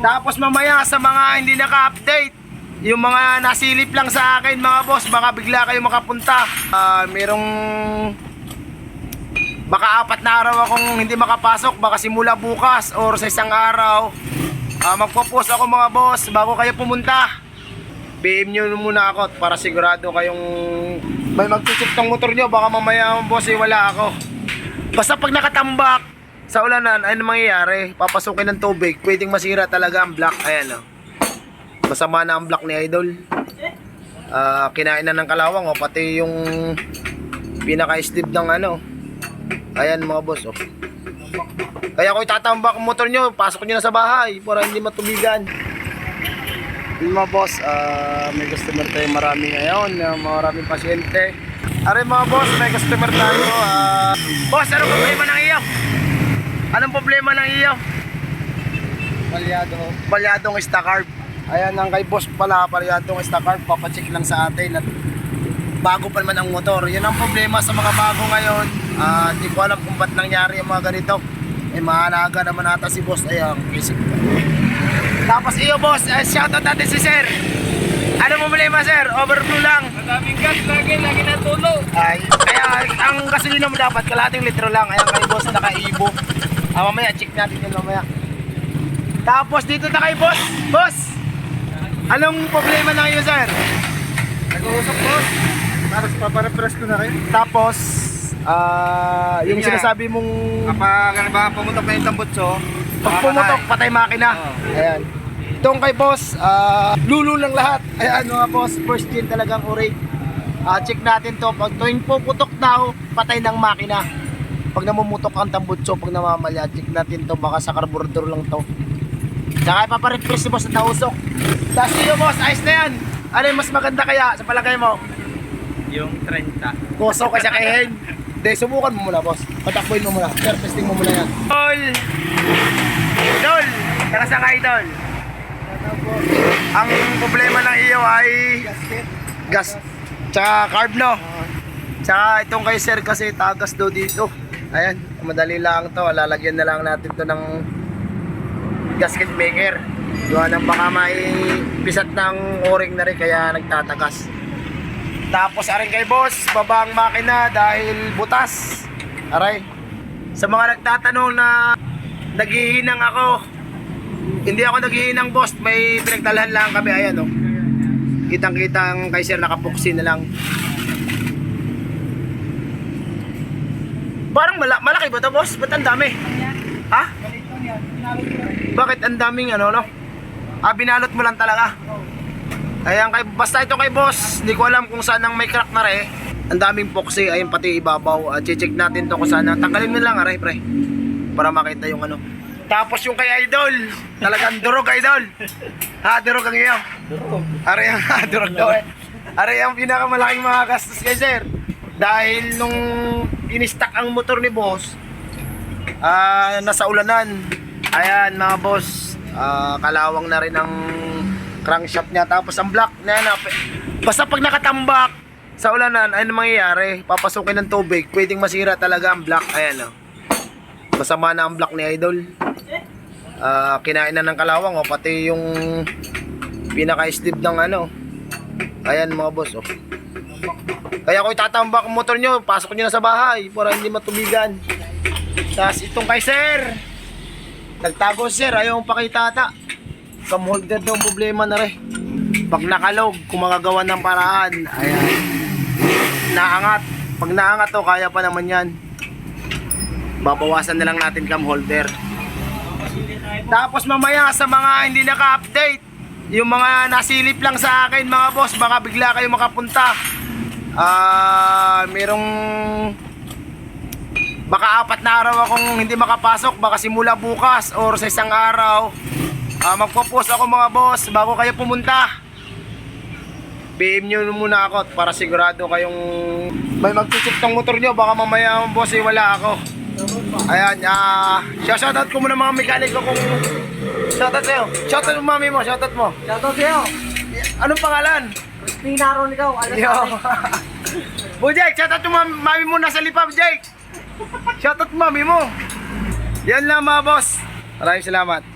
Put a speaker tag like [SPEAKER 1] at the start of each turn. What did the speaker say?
[SPEAKER 1] Tapos mamaya sa mga hindi naka-update, yung mga nasilip lang sa akin mga boss, baka bigla kayo makapunta. Ah, merong baka apat na araw akong hindi makapasok, baka simula bukas or sa isang araw. Ah, magpo-post ako mga boss bago kayo pumunta. PM nyo muna ako para sigurado kayong may magtutsik ng motor nyo. Baka mamaya boss eh, wala ako. Basta pag nakatambak sa ulanan, ano mangyayari? Papasukin ng tubig, pwedeng masira talaga ang block. Ayan o. Masama na ang block ni Idol. Ah, kinain na ng kalawang o pati yung pinaka-sleeve ng ano. Ayan mga boss oh. Kaya kung itatambak ang motor nyo, pasok nyo na sa bahay para hindi matubigan. Yung mga boss, ah, may customer tayo marami ngayon, uh, maraming pasyente. Are mga boss, may customer tayo. ah. boss, anong problema ng iyo? Anong problema ng iyo?
[SPEAKER 2] Palyado ho.
[SPEAKER 1] Balyadong Stacarb. Ayan ang kay boss pala, balyadong Stacarb. Papacheck lang sa atin at bago pa naman ang motor. Yun ang problema sa mga bago ngayon. Hindi ko alam kung ba't nangyari yung mga ganito. Eh, mahalaga naman ata si boss. Ayan, isip ko. Tapos iyo boss, eh, shoutout natin si sir. Ano problema sir? Overflow lang.
[SPEAKER 2] Madaming gas lagi, lagi natulo.
[SPEAKER 1] Ay, kaya ang gasolina mo dapat kalahating litro lang. Ayan kay boss naka-ibo. Ah, mamaya check natin yun mamaya. Tapos dito na kay boss. Boss! Anong problema na iyo sir?
[SPEAKER 2] Nag-uusap boss. Para paparepress ko na rin.
[SPEAKER 1] Tapos, ah, yung
[SPEAKER 2] Yun nga.
[SPEAKER 1] sinasabi mong
[SPEAKER 2] Kapag ano ba, pumutok na yung tambutso.
[SPEAKER 1] pag pumutok, patay makina.
[SPEAKER 2] Oo.
[SPEAKER 1] Ayan. Itong kay boss, ah, lulo lang lahat. Ayan mga boss, first gen talagang uri. Ah, check natin to. Pag tuwing puputok daw, patay ng makina. Pag namumutok ang tambutso, pag namamalya, check natin to. Baka sa carburetor lang to. Tsaka ipaparefresh si boss at nausok. Tapos iyo boss, ayos na yan. Ano yung mas maganda kaya sa palagay mo?
[SPEAKER 2] Yung 30.
[SPEAKER 1] Puso ka siya kay Hen. Hindi, subukan mo muna, boss. Patakbuhin mo muna. Sir, testing mo muna yan. Idol! Idol! Tara sa Idol. Ang problema ng iyo ay gas. Tsaka carb, no? Tsaka itong kay Sir kasi tagas daw dito. Ayan, madali lang to. Lalagyan na lang natin to ng gasket maker. Gawa ng baka may pisat ng o-ring na rin kaya nagtatagas. Tapos aring kay boss, baba ang makina dahil butas. Aray. Sa mga nagtatanong na naghihinang ako, hindi ako naghihinang boss, may pinagdalhan lang kami. Ayan o. Kitang kitang kay sir nakapuksi na lang. Parang mala malaki ba to boss? Ba't ang dami? Ha? Bakit ang daming ano no? Ah, binalot mo lang talaga. Ayan kay basta ito kay boss, hindi ko alam kung saan ang may crack na re. Ang daming poxy, ayun pati ibabaw. Uh, check natin to kung saan. ang- Tanggalin mo lang are pre. Para makita yung ano. Tapos yung kay Idol, talagang durog Idol. Ha, durog ang iyo.
[SPEAKER 2] Durog.
[SPEAKER 1] Are ang durog daw eh. Are ang pinakamalaking mga gastos kay sir. Dahil nung in-stack ang motor ni boss, ah nasa ulanan. Ayan mga boss, ah, kalawang na rin ang crankshaft niya. Tapos ang block na yan, ah, basta pag nakatambak sa ulanan, ano mangyayari? Papasukin ng tubig, pwedeng masira talaga ang block. Ayan oh. Masama na ang block ni Idol. Ah, kinain na ng kalawang o pati yung pinaka-sleeve ng ano. Ayan mga boss oh. Kaya kung itatambak ang motor nyo, pasok nyo na sa bahay para hindi matubigan. Tapos itong kay sir. Nagtago si sir, ayaw mong pakita ata. Cam holder daw problema na rin. Pag nakalog, kung magagawa ng paraan, ayan. Naangat. Pag naangat to, kaya pa naman yan. Babawasan na lang natin cam holder. Tapos mamaya sa mga hindi naka-update, yung mga nasilip lang sa akin mga boss, baka bigla kayo makapunta. Ah, merong baka apat na araw akong hindi makapasok, baka simula bukas or sa isang araw. Ah, magpo-post ako mga boss bago kayo pumunta. PM nyo muna ako para sigurado kayong may magtutsik ng motor nyo. Baka mamaya boss eh, wala ako. Ayan, ah, shoutout ko muna mga mekaniko kung shoutout sa'yo. Shoutout mo mami mo, shoutout mo.
[SPEAKER 2] Shoutout sa'yo.
[SPEAKER 1] Anong pangalan?
[SPEAKER 2] Pinaro ikaw. Alam
[SPEAKER 1] Yo. Bu Jake, shoutout mo mami, mami mo nasa lipab, Jake. Shoutout mami mo. Yan lang mga boss. Maraming salamat.